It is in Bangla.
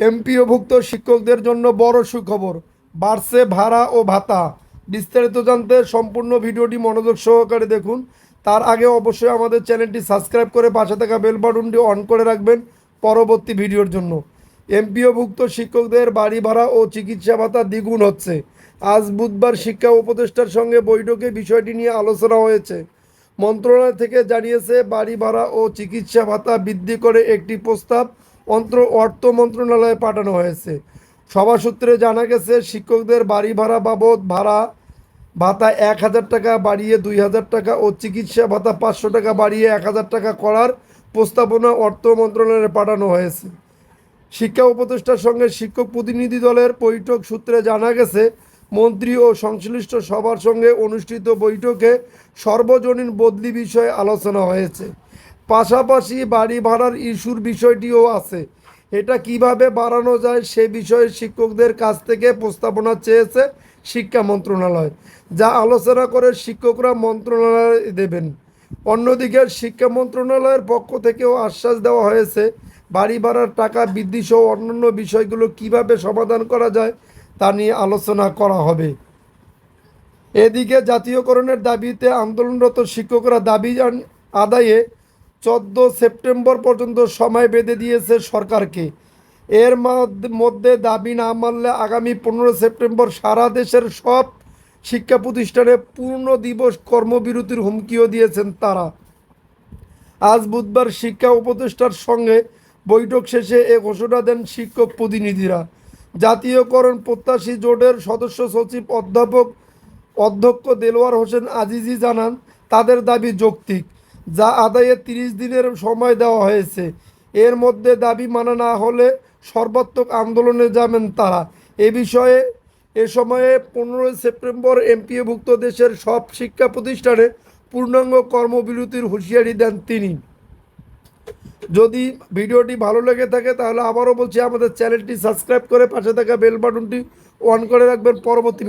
এমপিওভুক্ত শিক্ষকদের জন্য বড় সুখবর। বাড়ছে ভাড়া ও ভাতা। বিস্তারিত জানতে সম্পূর্ণ ভিডিওটি মনোযোগ সহকারে দেখুন। তার আগে অবশ্যই আমাদের চ্যানেলটি সাবস্ক্রাইব করে পাশে থাকা বেল বাটনটি অন করে রাখবেন পরবর্তী ভিডিওর জন্য। এমপিওভুক্ত শিক্ষকদের বাড়ি ভাড়া ও চিকিৎসা ভাতা দ্বিগুণ হচ্ছে। আজ বুধবার শিক্ষা উপদেষ্টার সঙ্গে বৈঠকে বিষয়টি নিয়ে আলোচনা হয়েছে। মন্ত্রণালয় থেকে জানিয়েছে, বাড়ি ভাড়া ও চিকিৎসা ভাতা বৃদ্ধি করে একটি প্রস্তাব অন্ত্র অর্থ মন্ত্রণালয়ে পাঠানো হয়েছে। সভা সূত্রে জানা গেছে, শিক্ষকদের বাড়ি ভাড়া বাবদ ভাড়া ভাতা এক হাজার টাকা বাড়িয়ে দুই হাজার টাকা ও চিকিৎসা ভাতা পাঁচশো টাকা বাড়িয়ে এক হাজার টাকা করার প্রস্তাবনা অর্থ মন্ত্রণালয়ে পাঠানো হয়েছে। শিক্ষা উপদেষ্টার সঙ্গে শিক্ষক প্রতিনিধি দলের বৈঠক সূত্রে জানা গেছে, মন্ত্রী ও সংশ্লিষ্ট সবার সঙ্গে অনুষ্ঠিত বৈঠকে সর্বজনীন বদলি বিষয়ে আলোচনা হয়েছে। পাশাপাশি বাড়ি ভাড়ার ইস্যুর বিষয়টিও আছে। এটা কীভাবে বাড়ানো যায় সে বিষয়ে শিক্ষকদের কাছ থেকে প্রস্তাবনা চেয়েছে শিক্ষা মন্ত্রণালয়, যা আলোচনা করে শিক্ষকরা মন্ত্রণালয়ে দেবেন। অন্যদিকে শিক্ষা মন্ত্রণালয়ের পক্ষ থেকেও আশ্বাস দেওয়া হয়েছে, বাড়ি ভাড়ার টাকা বৃদ্ধি সহ অন্যান্য বিষয়গুলো কীভাবে সমাধান করা যায় তা নিয়ে আলোচনা করা হবে। এদিকে জাতীয়করণের দাবিতে আন্দোলনরত শিক্ষকরা দাবি আদায়ে চোদ্দ সেপ্টেম্বর পর্যন্ত সময় বেঁধে দিয়েছে সরকারকে। এর মধ্য- দাবি না মানলে আগামী পনেরো সেপ্টেম্বর সারা দেশের সব শিক্ষা প্রতিষ্ঠানে পূর্ণ দিবস কর্মবিরতির হুমকিও দিয়েছেন তারা। আজ বুধবার শিক্ষা উপদেষ্টার সঙ্গে বৈঠক শেষে এ ঘোষণা দেন শিক্ষক প্রতিনিধিরা। জাতীয়করণ প্রত্যাশী জোটের সদস্য সচিব অধ্যাপক অধ্যক্ষ দেলোয়ার হোসেন আজিজি জানান, তাদের দাবি যৌক্তিক। যা আদায়ে তিরিশ দিনের সময় দেওয়া হয়েছে। এর মধ্যে দাবি মানা না হলে সর্বাত্মক আন্দোলনে যাবেন তারা। এ বিষয়ে এ সময়ে পনেরোই সেপ্টেম্বর এমপিএভুক্ত দেশের সব শিক্ষা প্রতিষ্ঠানে পূর্ণাঙ্গ কর্মবিরতির হুঁশিয়ারি দেন তিনি। যদি ভিডিওটি ভালো লেগে থাকে তাহলে আবারও বলছি, আমাদের চ্যানেলটি সাবস্ক্রাইব করে পাশে থাকা বেল বাটনটি অন করে রাখবেন। পরবর্তী